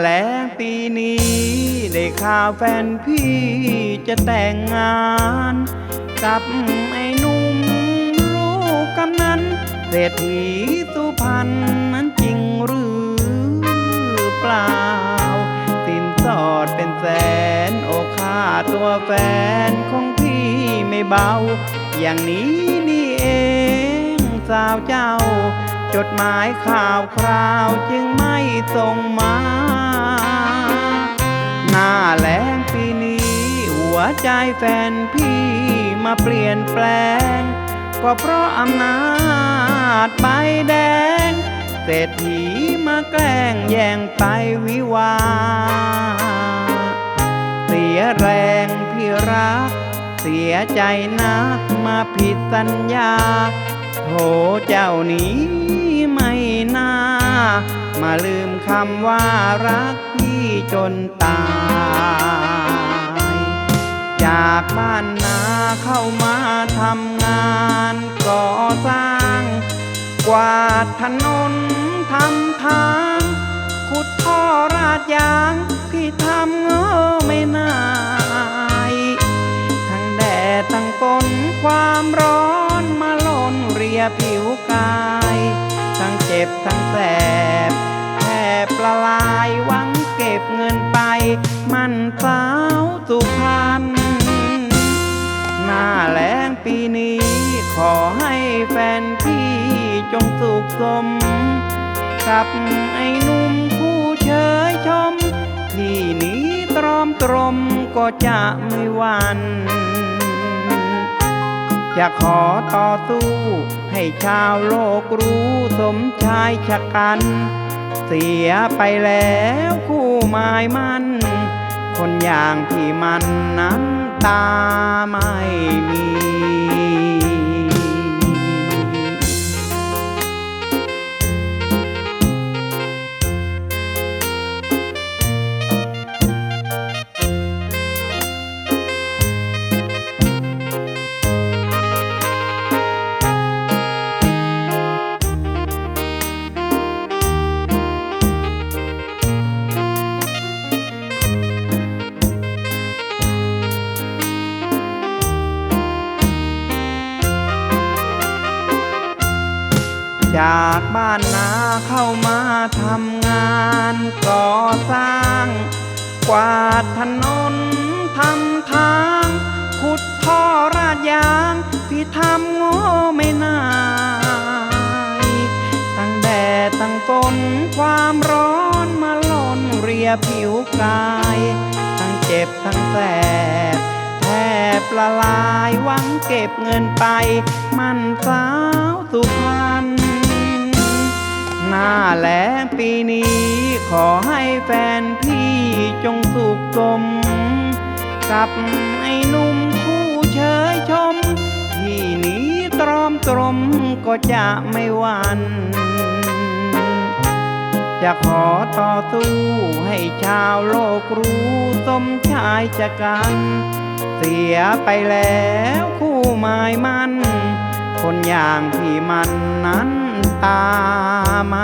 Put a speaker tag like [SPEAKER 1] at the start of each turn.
[SPEAKER 1] แล้งปีนี้ ได้ข่าวแฟนพี่จะแต่งงาน กับไอ้นุ่มลูกกำนันเศรษฐีสุพรรณนั้นจริงหรือเปล่า สินสอดเป็นแสนโอค่าตัวแฟนของพี่ไม่เบา อย่างนี้นี่เองสาวเจ้า จดหมายข่าวคราวจึงไม่ส่งมา หน้าแล้งปีนี้ หัวใจแฟนพี่มาเปลี่ยนแปลง ก็เพราะอำนาจใบแดง เศรษฐีมาแกล้งแย่งไปวิวา เสียแรงพี่รัก เสียใจนักมาผิดสัญญาโถเจ้านี้ มาลืมคำว่ารักพี่จนตาย จากบ้านนาเข้ามาทำงานก่อสร้าง กวาดถนนทำทาง ขุดท่อราดยาง พี่ทำเงอไม่นายทั้งแดดทั้งฝนความร้อนมาหล่นเรียผิวกาย บทั้งแสบแทบละลายหวังเก็บเงินไป มันสาวสุพรรณหน้าแล้งปีนี้ขอให้แฟนพี่จงสุขสม กับไอ้หนุ่มผู้เชยชม ที่นี้ตรอมตรมก็จะไม่หวัน จะขอต่อสู้ ให้ชาวโลกรู้สมชายชะกัน เสียไปแล้วคู่หมายมัน คนอย่างพี่มันนั้นตาไม่มี จากบ้านนาเข้ามาทำงานก่อสร้าง กวาดถนนทำทาง ขุดท่อราดยาง พี่ทำโง่ไม่นายตั้งแดดตั้งฝนความร้อนมาล่นเรียผิวกาย ทั้งเจ็บทั้งแสบแทบละลายหวังเก็บเงินไป มันสาวสุพรรณหน้า แล้งปีนี้ ขอให้แฟนพี่จงสุขสม กับไอ้หนุ่มคู่เชยชม ที่นี้ตรอมตรมก็จะไม่หวันจะขอต่อสู้ให้ชาวโลกรู้สมชายจะกัน เสียไปแล้วคู่หมายมัน คนอย่างพี่มันนั้นตาม่มี